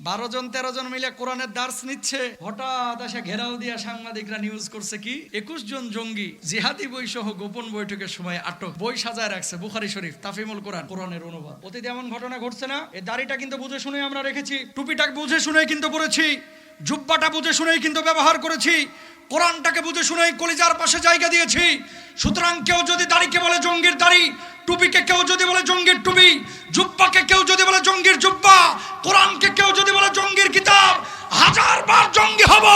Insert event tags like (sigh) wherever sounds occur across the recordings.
বারো জন, তেরো জন মিলে কোরআনের দার্স নিচ্ছে। হঠাৎ এসে ঘেরাও দিয়া সাংবাদিকরা নিউজ করছে কি, একুশ জন জঙ্গি জিহাদি বই সহ গোপন বৈঠকের সময় আটক, বই সাজায় রাখছে বুখারি শরীফ, তাফিমুল কোরআন, কোরআনের অনুবাদ। অতীতে এমন ঘটনা ঘটছে না এই দাড়িটা কিন্তু বুঝে শুনে আমরা রেখেছি টুপিটা বুঝে শুনে কিন্তু পড়েছি, জুব্বাটা বুঝে শুনেই কিন্তু ব্যবহার করেছি, কোরআনটাকে বুঝে শুনেই কলিজার পাশে জায়গা দিয়েছি। সুতরাং কেউ যদি দাড়িকে বলে জঙ্গির দাড়ি টুপিকে কেউ যদি বলে জঙ্গির টুপি, জুব্বাকে কেউ যদি বলে জঙ্গির জুব্বা, কোরআনকে কেউ যদি বলে জঙ্গির কিতাব হাজার বার জঙ্গি হব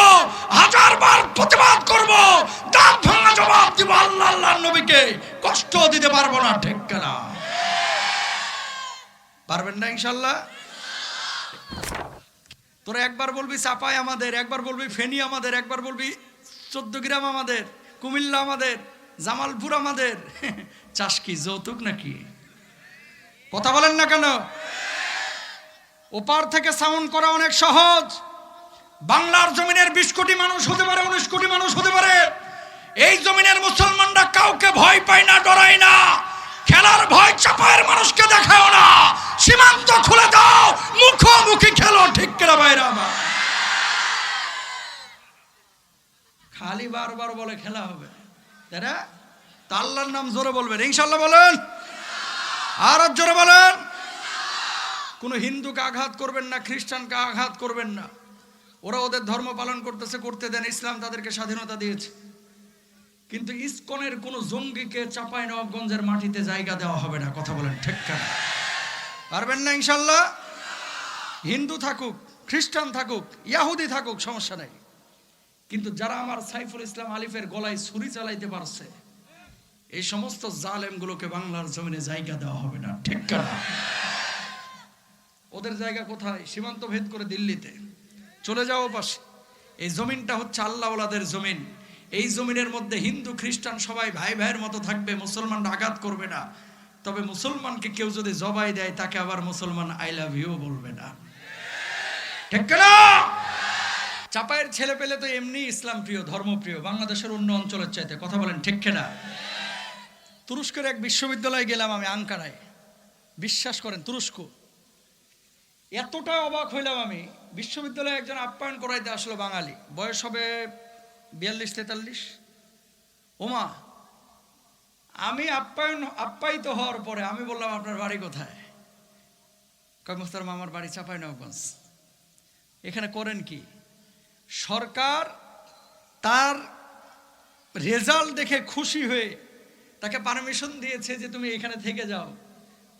হাজার বার প্রতিবাদ করব, দাঁত ভাঙা জবাব দিব আল্লাহ আল্লাহ নবীকে। কষ্ট দিতে পারব না, ঠিক না পারবেন না ইনশাল্লাহ? তোরা একবার বলবি চাপাই আমাদের, একবার বলবি ফেনী আমাদের, একবার বলবি চোদ্দ গ্রাম আমাদের, কুমিল্লা আমাদের জামালপুর আমাদের। (laughs) চাষ কি যৌতুক নাকি? কথা বলেন না কেন? ওপার থেকে সাউন্ড করা অনেক সহজ। বাংলার জমিনের বিশ কোটি মানুষ হতে পারে, উনিশ কোটি মানুষ হতে পারে। এই জমিনের মুসলমানরা কাউকে ভয় পায় না, ডরায় না। খেলার ভয় চাপায়ের মানুষকে দেখাও না। সীমান্ত খুলে দাও। মুখোমুখি খেলো, ঠিক কেনা বাইরে আমার? খালি বারবার বলে খেলা হবে। না তা নাম জোরে বলবেন। ইনশাল্লাহ বলেন। আর জোরে বলেন। কোনো হিন্দুকে আঘাত করবেন না, খ্রিস্টানকে আঘাত করবেন না। ওরা ওদের ধর্ম পালন করতেছে, করতে দেন। ইসলাম তাদেরকে স্বাধীনতা দিয়েছে। কিন্তু ইসকনের কোনো জঙ্গিকে চাপাই নবাবগঞ্জের মাটিতে জায়গা দেওয়া হবে না। কথা বলেন ঠিক কেন? পারবেন না ইনশাল্লাহ হিন্দু থাকুক, খ্রিস্টান থাকুক, ইয়াহুদি থাকুক, সমস্যা নেই। কিন্তু যারা আমার সাইফুল ইসলাম আলিফের গলায় ছুরি চালাইতে পারছে, এই সমস্ত জালেমগুলোকে বাংলার জমিনে জায়গা দেওয়া হবে না, ঠিক ওদের জায়গা কোথায়? সীমান্ত ভেদ করে দিল্লিতে। চলে যাও পাশে। এই জমিনটা হচ্ছে আল্লাহওয়ালাদের জমিন। এই জমিনের মধ্যে হিন্দু, খ্রিস্টান সবাই ভাই ভাইয়ের মতো থাকবে, মুসলমানরা আঘাত করবে না। তবে মুসলমানকে কেউ যদি জবাই দেয়, তাকে আবার মুসলমান আই লাভ ইউ বলবে না। ঠিক না চাপায়ের ছেলে পেলে তো এমনি ইসলাম প্রিয় ধর্মপ্রিয় বাংলাদেশের অন্য অঞ্চলের চাইতে। কথা বলেন, ঠিক না তুরস্কের এক বিশ্ববিদ্যালয়ে গেলাম আমি, আঙ্কারায়। বিশ্বাস করেন, তুরস্ক। এতটা অবাক হইলাম আমি, বিশ্ববিদ্যালয়ে একজন আপ্যায়ন করাইতে আসলো বাঙালি। বয়স হবে বিয়াল্লিশ, তেতাল্লিশ। ওমা, আমি আপ্যায়ন, আপ্যায়িত হওয়ার পরে আমি বললাম, আপনার বাড়ি কোথায়? কয় মুস্তার মামার বাড়ি চাপাই নবগঞ্জ এখানে করেন কি? সরকার তার রেজাল্ট দেখে খুশি হয়ে তাকে পারমিশন দিয়েছে যে তুমি এখানে থেকে যাও।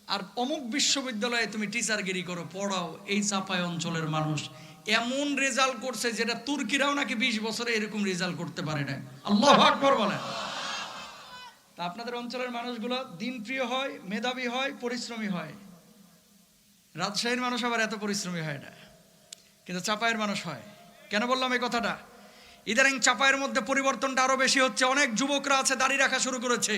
আর অমুক বিশ্ববিদ্যালয়ে তুমি টিচারগিরি করো, পড়াও, এই চাপাই অঞ্চলের মানুষ। এমন রেজাল্ট করছে যেটা তুর্কিরাও নাকি বিশ বছরে এরকম রেজাল্ট করতে পারে না। আল্লাহ আকবর বলেন। তা আপনাদের অঞ্চলের মানুষগুলো দিনপ্রিয় হয়, মেধাবী হয়, পরিশ্রমী হয়। রাজশাহীর মানুষ আবার এত পরিশ্রমী হয় না, কিন্তু চাপায়ের মানুষ হয়। কেন বললাম এই কথাটা? ইদানিং চাপায়ের মধ্যে পরিবর্তনটা আরও বেশি হচ্ছে, অনেক যুবকরা আছে, দাড়ি রাখা শুরু করেছে।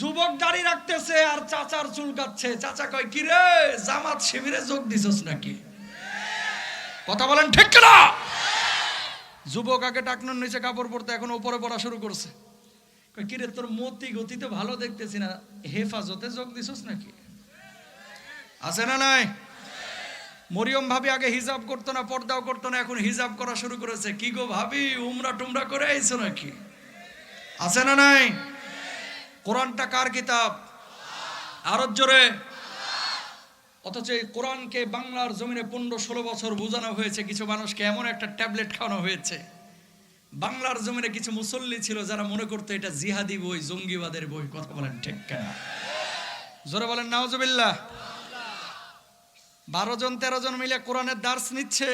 যুবক দাড়ি রাখতেছে আর চাচার চুল কাটছে। চাচা কয়, কি রে, জামাত শিবিরে যোগ দিছস নাকি? কথা বলেন ঠিক না যুবক আগে টাকনুর নিচে কাপড় পরতে, এখন উপরে পড়া শুরু করছে। কয়, কি রে, তোর মতি গতিতে ভালো দেখতেছি না, হেফাজতে যোগ দিছস নাকি? আছে না নাই? মরিয়ম ভাবি আগে হিজাব করতো না, পর্দাও করতো না, এখন হিজাব করা শুরু করেছে। কি গো ভাবি, উমরা টুমরা করে আইছো নাকি? আছে না নাই? কোরআনটা কার কিতাব? আরও জোরে। অথচ এই কোরআনকে বাংলার জমিনে পনেরো ষোলো বছর বোঝানো হয়েছে, কিছু মানুষকে এমন একটা ট্যাবলেট খাওয়ানো হয়েছে। বাংলার জমিনে কিছু মুসল্লি ছিল যারা মনে করতো এটা জিহাদি বই, জঙ্গিবাদের বই, কথা বলেন ঠিক কেনা? জোরে বলেন নাওজবিল্লাহ বারো জন, তেরো জন মিলে কোরআনের দার্স নিচ্ছে।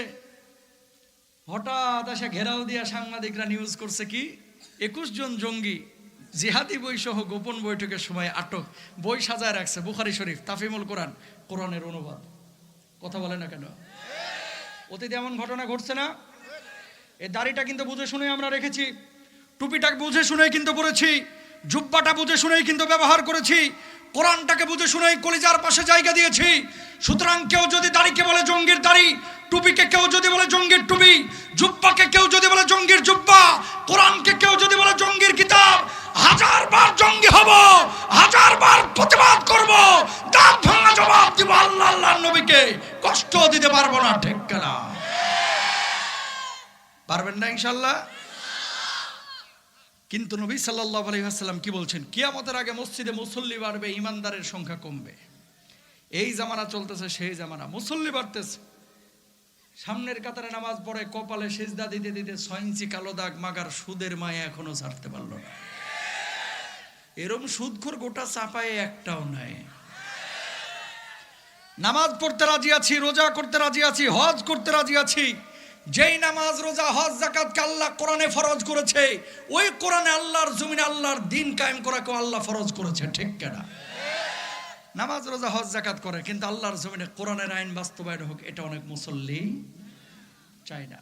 হঠাৎ এসে ঘেরাও দিয়া সাংবাদিকরা নিউজ করছে কি, একুশ জন জঙ্গি জিহাদি বই সহ গোপন বৈঠকের সময় আটক, বই সাজায় রাখছে, বুখারি শরীফ, তাফিমুল কোরআন, কোরআনের অনুবাদ। কথা বলে না কেন? অতীতে এমন ঘটনা ঘটছে না? এই দাড়িটা কিন্তু বুঝে শুনে আমরা রেখেছি, টুপিটা বুঝে শুনেই কিন্তু পড়েছি, জুব্বাটা বুঝে শুনেই কিন্তু ব্যবহার করেছি কোরআনটাকে বুঝে শুনেই কলিজার পাশে জায়গা দিয়েছি। সুতরাং কেউ যদি দাড়িকে বলে জঙ্গির দাড়ি, টুপিকে কেউ যদি বলে জঙ্গির টুপি, জুব্বাকে কেউ যদি বলে জঙ্গির জুব্বা, কোরআনকে কেউ যদি বলে জঙ্গির কিতাব হাজার বার জঙ্গি হব হাজার বার প্রতিবাদ করব, দাঁত ভাঙা জবাব দিব আল্লাহ আল্লাহ নবীকে। কষ্ট দিতে পারব না, ঠিক কেনা? পারবেন না ইনশাল্লাহ কিন্তু নবী সাল্লাহ আলহিহাস্লাম কি বলছেন? কিয়ামতের আগে মসজিদে মুসল্লি বাড়বে ইমানদারের সংখ্যা কমবে। এই জামানা চলতেছে, সেই জামানা। মুসল্লি বাড়তেছে। সামনের কাতারে নামাজ পড়ে, কপালে সেজদা দিতে দিতে ছয় ইঞ্চি কালো দাগ, মাগার সুদের মায়ে এখনও ছাড়তে পারল না। এরম সুদখোর গোটা চাপায় একটাও নাই। নামাজ পড়তে রাজি আছি, রোজা করতে রাজি আছি, হজ করতে রাজি আছি। যেই নামাজ, রোজা, হজ জাকাত আল্লাহ কোরআনে ফরজ করেছে, ওই কোরআনে আল্লাহর জমিনে আল্লাহর দিন কায়েম করাকে আল্লাহ ফরজ করেছে, ঠিক কেনা নামাজ, রোজা, হজ জাকাত করে, কিন্তু আল্লাহর জমিনে কোরআনের আইন বাস্তবায়ন হোক, এটা অনেক মুসল্লি চায় না।